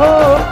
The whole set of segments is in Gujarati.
મારો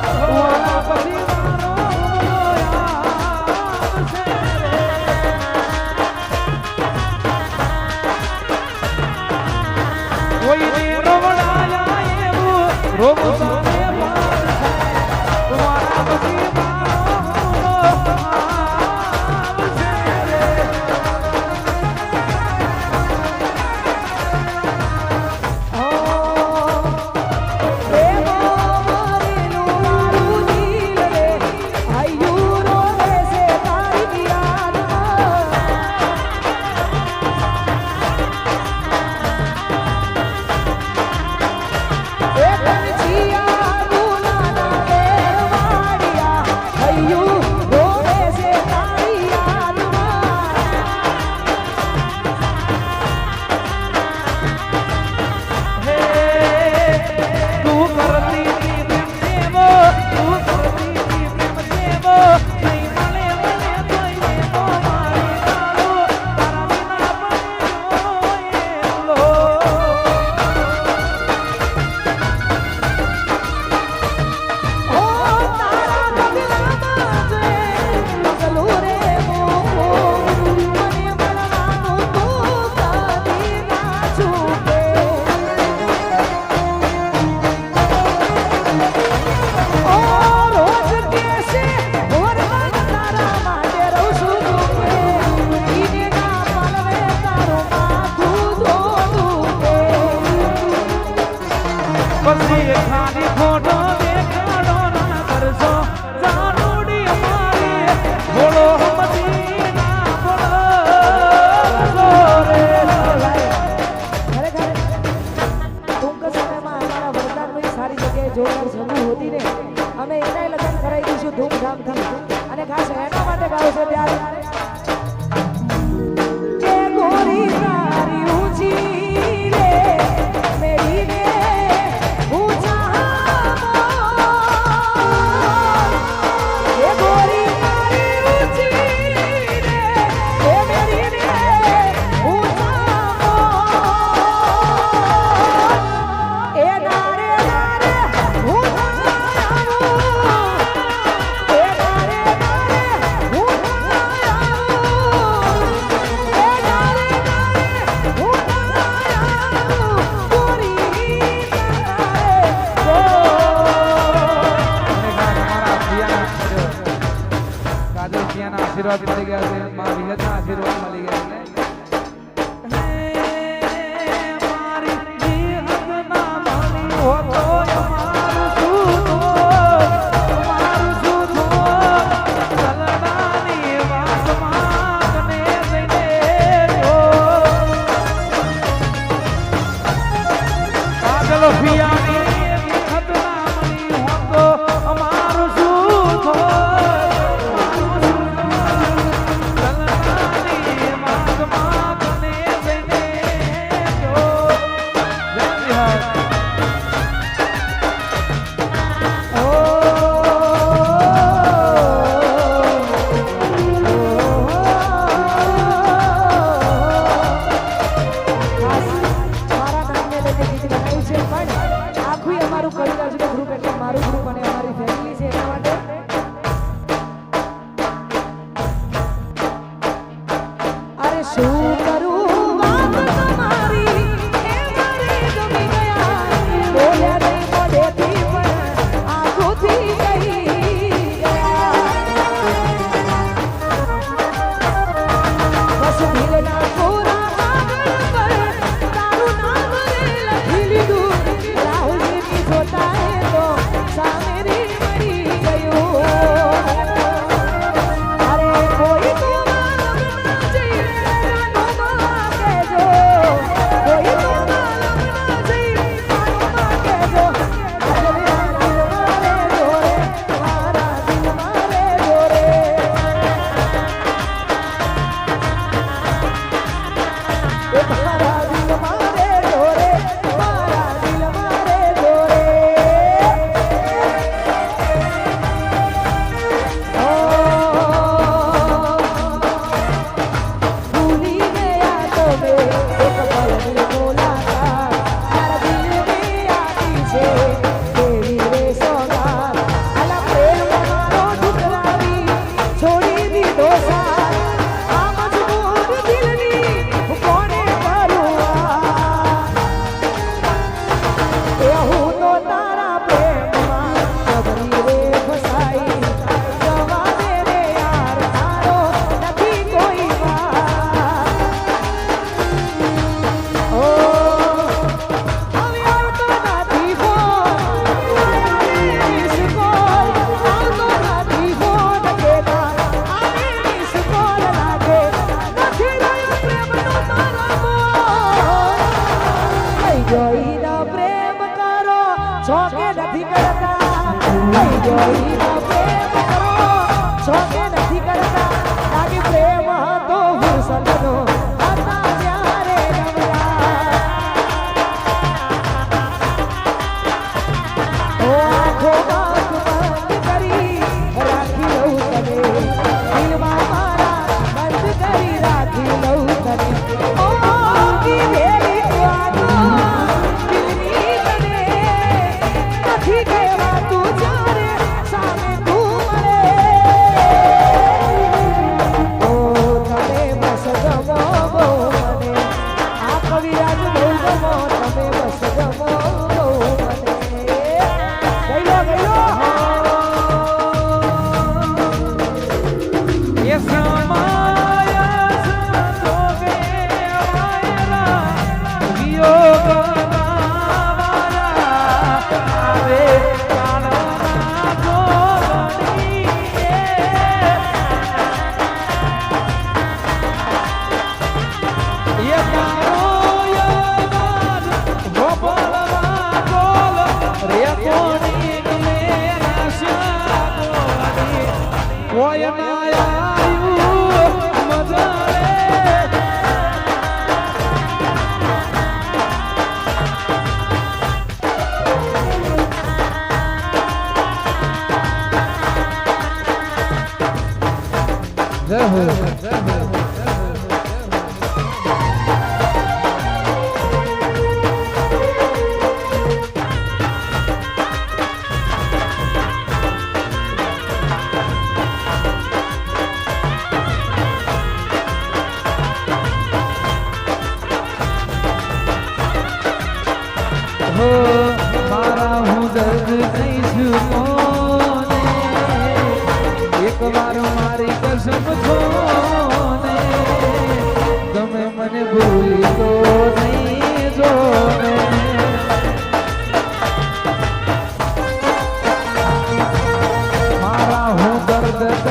જોરદાર સગુણ હોતી ને. અમે એનાય લગ્ન કરાવી દઈશું ધૂમધામથી.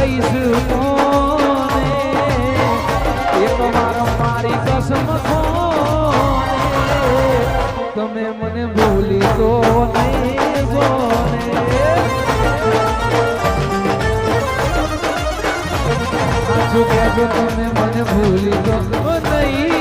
કહીશ કોને? મારો મારી કસમ કોને? તમે મને ભૂલી તો નહીં કોને? તમે મને ભૂલી તો નહીં